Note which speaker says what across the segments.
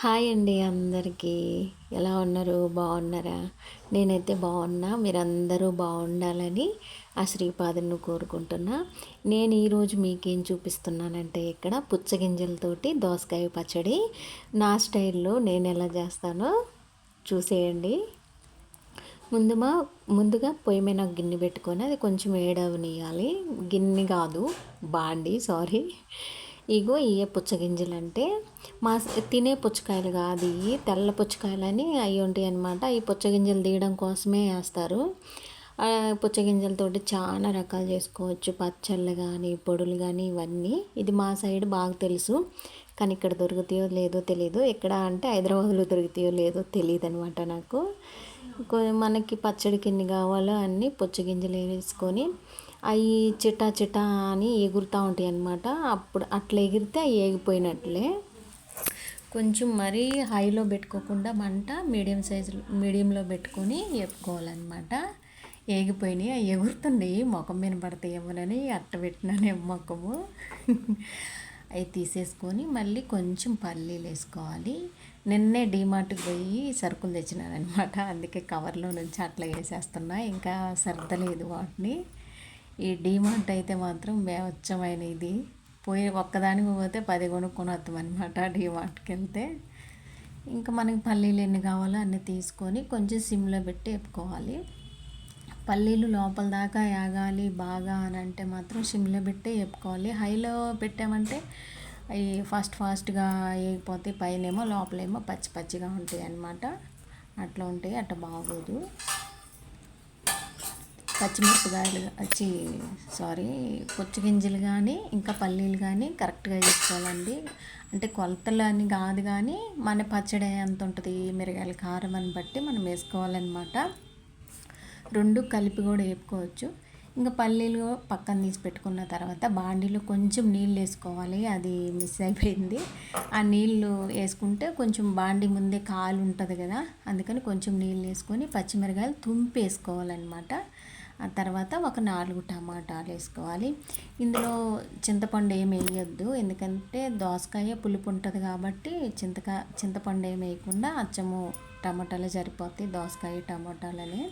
Speaker 1: Hi అండి అందరికీ. ఎలా ఉన్నారు? బాగున్నారా? నేనైతే బాగున్నా. మీరందరూ బాగుండాలని ఆ శ్రీపాదుని కోరుకుంటున్నా. నేను ఈరోజు మీకేం చూపిస్తున్నానంటే ఇక్కడ పుచ్చగింజలతోటి దోసకాయ పచ్చడి. నా స్టైల్లో నేను ఎలా చేస్తానో చూసేయండి. ముందుమా ముందుగా పొయ్యి మీద గిన్నె పెట్టుకొని అది కొంచెం ఏడవనియాలి గిన్నె కాదు బాండి సారీ. ఇగో ఇయే పుచ్చగింజలు అంటే మా తినే పుచ్చకాయలు కాదు ఇవి తెల్ల పుచ్చకాయలని అవి ఉంటాయి అనమాట ఈ పుచ్చగింజలు తీయడం కోసమే వేస్తారు. పుచ్చగింజలతోటి చాలా రకాలు చేసుకోవచ్చు. పచ్చళ్ళు కానీ పొడులు కానీ ఇవన్నీ. ఇది మా సైడ్ బాగా తెలుసు. కానీ ఇక్కడ దొరుకుతాయో లేదో తెలియదు ఎక్కడ అంటే హైదరాబాద్లో దొరుకుతాయో లేదో తెలియదు అనమాట నాకు. మనకి పచ్చడికి ఎన్ని కావాలో అన్నీ పుచ్చగింజలు వేసుకొని అవి చిట్టా చిట్టా అని ఎగురుతూ ఉంటాయి అన్నమాట. అప్పుడు అట్లా ఎగిరితే అవి ఏగిపోయినట్లే. కొంచెం మరీ హైలో పెట్టుకోకుండా మంట మీడియం సైజులో మీడియంలో పెట్టుకొని వేపుకోవాలన్నమాట. ఏగిపోయినాయి? అవి ఎగురుతుంది ముఖం మీద పడితే ఏమోనని అట్ట పెట్టినానే ముఖము. అవి తీసేసుకొని మళ్ళీ కొంచెం పల్లీలు వేసుకోవాలి. నిన్నే డీమార్ట్కి పోయి సరుకులు తెచ్చినానమాట అందుకే కవర్లో నుంచి అట్లా వేసేస్తున్నా. ఇంకా సర్దలేదు వాటిని. ఈ డీమార్ట్ అయితే మాత్రం బేవచ్చమైన ఇది. పోయి ఒక్కదానికి పోతే పది కొనుక్కొని వస్తాం అనమాట డీమార్ట్కి వెళ్తే ఇంకా మనకి పల్లీలు ఎన్ని కావాలో అన్నీ తీసుకొని కొంచెం సిమ్లో పెట్టి వేపుకోవాలి. పల్లీలు లోపల దాకా యాగాలి బాగా అని అంటే మాత్రం సిమ్లో పెట్టి వేపుకోవాలి. హైలో పెట్టామంటే అవి ఫాస్ట్ ఫాస్ట్గా వేగిపోతే పైనేమో లోపలేమో పచ్చి పచ్చిగా ఉంటాయి అన్నమాట అట్లా ఉంటాయి. అట్లా బాగోదు. పచ్చిమిరపకాయలు వచ్చి సారీ గింజలు కానీ ఇంకా పల్లీలు కానీ కరెక్ట్గా వేసుకోవాలండి. అంటే కొలతలు అని కాదు కానీ మన పచ్చడి ఎంత ఉంటుంది మిరగాయల కారం అని బట్టి మనం వేసుకోవాలన్నమాట. రెండు కలిపి కూడా వేపుకోవచ్చు. ఇంకా పల్లీలు పక్కన తీసి పెట్టుకున్న తర్వాత బాండీలో కొంచెం నీళ్ళు వేసుకోవాలి అది మిస్ అయిపోయింది. ఆ నీళ్ళు వేసుకుంటే కొంచెం బాండీ ముందే కాలు ఉంటుంది కదా అందుకని కొంచెం నీళ్ళు వేసుకొని పచ్చిమిరకాయలు తుంపి వేసుకోవాలన్నమాట. ఆ తర్వాత ఒక నాలుగు టమాటాలు వేసుకోవాలి. ఇందులో చింతపండు ఏమి వేయొద్దు. ఎందుకంటే దోసకాయ పులుపు ఉంటుంది కాబట్టి చింతకా చింతపండు ఏమి వేయకుండా అచ్చము టమాటాలు సరిపోతాయి. దోసకాయ టమాటాలని.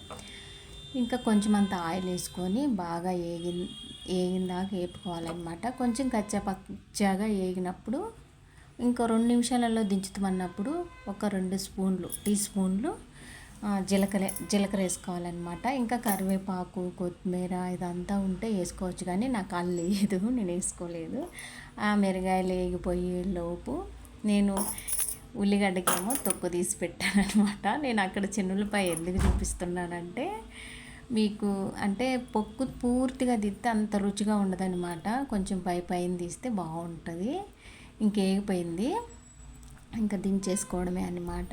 Speaker 1: ఇంకా కొంచెం అంత ఆయిల్ వేసుకొని బాగా ఏగి ఏగిందాక వేపుకోవాలన్నమాట. కొంచెం కచ్చా పచ్చగా వేగినప్పుడు ఇంకో రెండు నిమిషాలలో దించుతామన్నప్పుడు ఒక రెండు స్పూన్లు టీ స్పూన్లు జీలకర్ర జీలకర్ర వేసుకోవాలన్నమాట. ఇంకా కరివేపాకు కొత్తిమీర ఇదంతా ఉంటే వేసుకోవచ్చు కానీ నాకు అది లేదు నేను వేసుకోలేదు. ఆ మిరగాయలు వేగిపోయే లోపు నేను ఉల్లిగడ్డకేమో తొక్కు తీసి పెట్టాను అనమాట నేను అక్కడ చిన్నులపై ఎందుకు చూపిస్తున్నానంటే మీకు అంటే పొక్కు పూర్తిగా తిస్తే అంత రుచిగా ఉండదనమాట కొంచెం పై పైన తీస్తే బాగుంటుంది. ఇంకేగిపోయింది. ఇంకా దించేసుకోవడమే అనమాట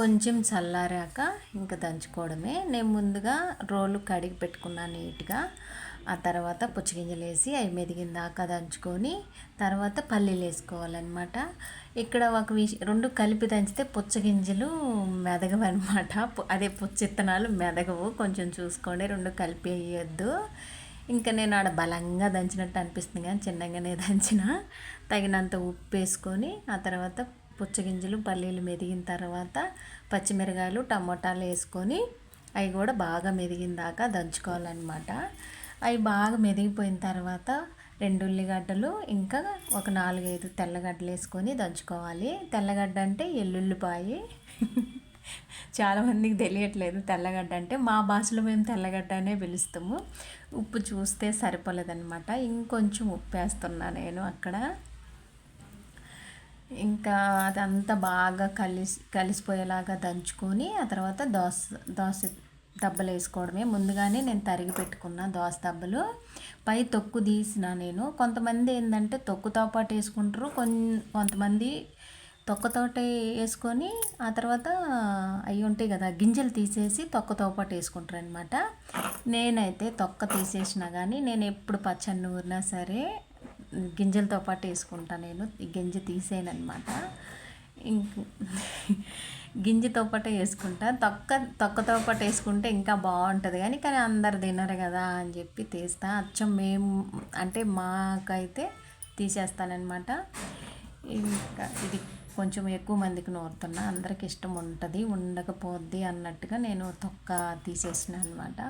Speaker 1: కొంచెం చల్లారాక ఇంకా దంచుకోవడమే. నేను ముందుగా రోలు కడిగి పెట్టుకున్నాను నీట్గా. ఆ తర్వాత పుచ్చగింజలు వేసి అవి మెదిగిన దాకా దంచుకొని తర్వాత పల్లీలు వేసుకోవాలన్నమాట ఇక్కడ ఒక విషయం రెండు కలిపి దంచితే పుచ్చగింజలు మెదగవన్నమాట. అదే పుచ్చిత్తనాలు మెదగవు. కొంచెం చూసుకోండి రెండు కలిపి వేయొద్దు. ఇంకా నేను ఆడ బలంగా దంచినట్టు అనిపిస్తుంది కానీ చిన్నగానే దంచిన తగినంత ఉప్పు వేసుకొని ఆ తర్వాత పుచ్చగింజలు పల్లీలు మెదిగిన తర్వాత పచ్చిమిరకాయలు టమోటాలు వేసుకొని అవి కూడా బాగా మెదిగిన దాకా దంచుకోవాలన్నమాట. అవి బాగా మెదిగిపోయిన తర్వాత రెండు ఉల్లిగడ్డలు ఇంకా ఒక నాలుగైదు తెల్లగడ్డలు వేసుకొని దంచుకోవాలి. తెల్లగడ్డ అంటే ఎల్లుల్లిపాయి. చాలామందికి తెలియట్లేదు తెల్లగడ్డ అంటే. మా భాషలో మేము తెల్లగడ్డ అనే పిలుస్తాము. ఉప్పు చూస్తే సరిపోలేదన్నమాట. ఇంకొంచెం ఉప్పు వేస్తున్నా నేను అక్కడ. ఇంకా అదంతా బాగా కలిసి కలిసిపోయేలాగా దంచుకొని ఆ తర్వాత దోస దోశ దెబ్బలు వేసుకోవడమే. ముందుగానే నేను తరిగి పెట్టుకున్న దోశ దెబ్బలు పై తొక్కు తీసిన నేను. కొంతమంది ఏంటంటే తొక్కుతో పాటు వేసుకుంటారు. కొన్ కొంతమంది తొక్కతోటే వేసుకొని ఆ తర్వాత అవి ఉంటాయి కదా గింజలు తీసేసి తొక్కతో పాటు వేసుకుంటారు అనమాట నేనైతే తొక్క తీసేసినా కానీ నేను ఎప్పుడు పచ్చడి నూరినా సరే గింజలతో పాటు వేసుకుంటాను నేను. గింజ తీసేయనమాట ఇంక గింజతో పాటు వేసుకుంటా. తొక్క తొక్కతో పాటు వేసుకుంటే ఇంకా బాగుంటుంది. కానీ కానీ అందరు తినరు కదా అని చెప్పి తీస్తా. అచ్చం మేము అంటే మాకైతే తీసేస్తానమాట ఇంకా ఇది కొంచెం ఎక్కువ మందికి నూరుతున్నా. అందరికి ఇష్టం ఉంటుంది ఉండకపోద్ది అన్నట్టుగా నేను తొక్క తీసేసిన అనమాట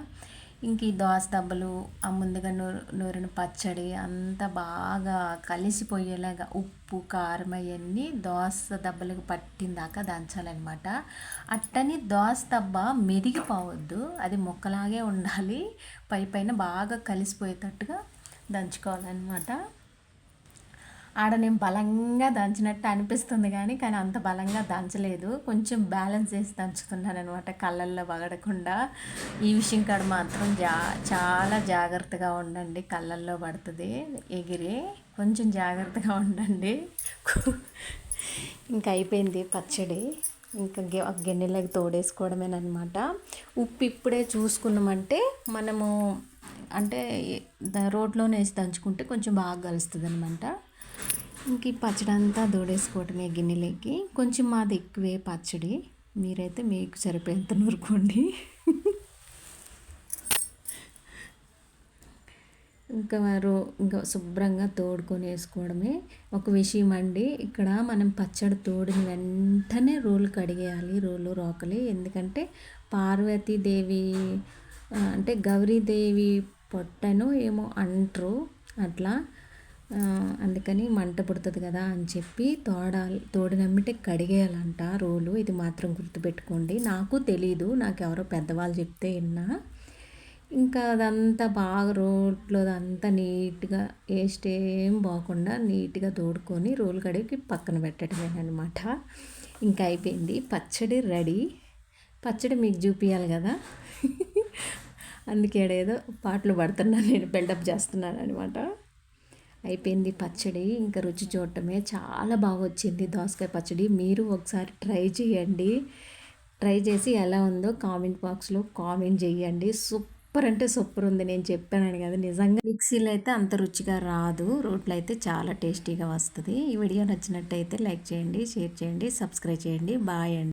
Speaker 1: ఇంక ఈ దోస దెబ్బలు ఆ ముందుగా నూరు నూరిన పచ్చడి అంతా బాగా కలిసిపోయేలాగా ఉప్పు కారం అవన్నీ దోస దెబ్బలకు పట్టిందాకా దంచాలన్నమాట. అట్టని దోస దెబ్బ మెదిగిపోవద్దు అది ముక్కలాగే ఉండాలి. పై పైన బాగా కలిసిపోయేటట్టుగా దంచుకోవాలన్నమాట. ఆడ నేను బలంగా దంచినట్టు అనిపిస్తుంది కానీ కానీ అంత బలంగా దంచలేదు. కొంచెం బ్యాలెన్స్ చేసి దంచుతున్నాను అనమాట కళ్ళల్లో పగడకుండా ఈ విషయం కాడ మాత్రం జా చాలా జాగ్రత్తగా ఉండండి. కళ్ళల్లో పడుతుంది. ఎగిరి కొంచెం జాగ్రత్తగా ఉండండి. ఇంకా అయిపోయింది పచ్చడి. ఇంకా గిన్నెలోకి తోడేసుకోవడమేనమాట ఉప్పు ఇప్పుడే చూసుకున్నామంటే మనము అంటే రోడ్లోనే వేసి దంచుకుంటే కొంచెం బాగా కలుస్తుంది అనమాట ఇంక ఈ పచ్చడి అంతా దూడేసుకోవటమే గిన్నెలోకి. కొంచెం మాది ఎక్కువే పచ్చడి. మీరైతే మీకు సరిపోయేంత నూరుకోండి. ఇంకా వారు ఇంకా శుభ్రంగా తోడుకొని వేసుకోవడమే. ఒక విషయం అండి ఇక్కడ మనం పచ్చడి తోడిన వెంటనే రోలు కడిగేయాలి రోలు రోకలి. ఎందుకంటే పార్వతీదేవి అంటే గౌరీదేవి పొట్టను ఏమో అంటారు. అట్లా అందుకని మంట పుడుతుంది కదా అని చెప్పి తోడ తోడినమ్మిటే కడిగేయాలంట రోలు. ఇది మాత్రం గుర్తుపెట్టుకోండి. నాకు తెలీదు. నాకు ఎవరో పెద్దవాళ్ళు చెప్తే విన్నా. ఇంకా అదంతా బాగా రోట్లో అదంతా నీట్గా వేస్ట్ ఏం పోకుండా నీట్గా తోడుకొని రోలు కడిగి పక్కన పెట్టడమే అనమాట ఇంకా అయిపోయింది. పచ్చడి రెడీ. పచ్చడి మీకు చూపించాలి కదా. అందుకే ఏదో పాటలు పడుతున్నాను నేను బిల్డప్ చేస్తున్నాను అనమాట అయిపోయింది పచ్చడి. ఇంకా రుచి చూడటమే చాలా బాగా వచ్చింది దోసకాయ పచ్చడి. మీరు ఒకసారి ట్రై చేయండి. ట్రై చేసి ఎలా ఉందో కామెంట్ బాక్స్లో కామెంట్ చేయండి. సూపర్ అంటే సూపర్ ఉంది. నేను చెప్పాను కదా. నిజంగా మిక్సీలో అయితే అంత రుచిగా రాదు. రోట్లో అయితే చాలా టేస్టీగా వస్తుంది. ఈ వీడియో నచ్చినట్టయితే లైక్ చేయండి షేర్ చేయండి సబ్స్క్రైబ్ చేయండి. బాయ్ అండి.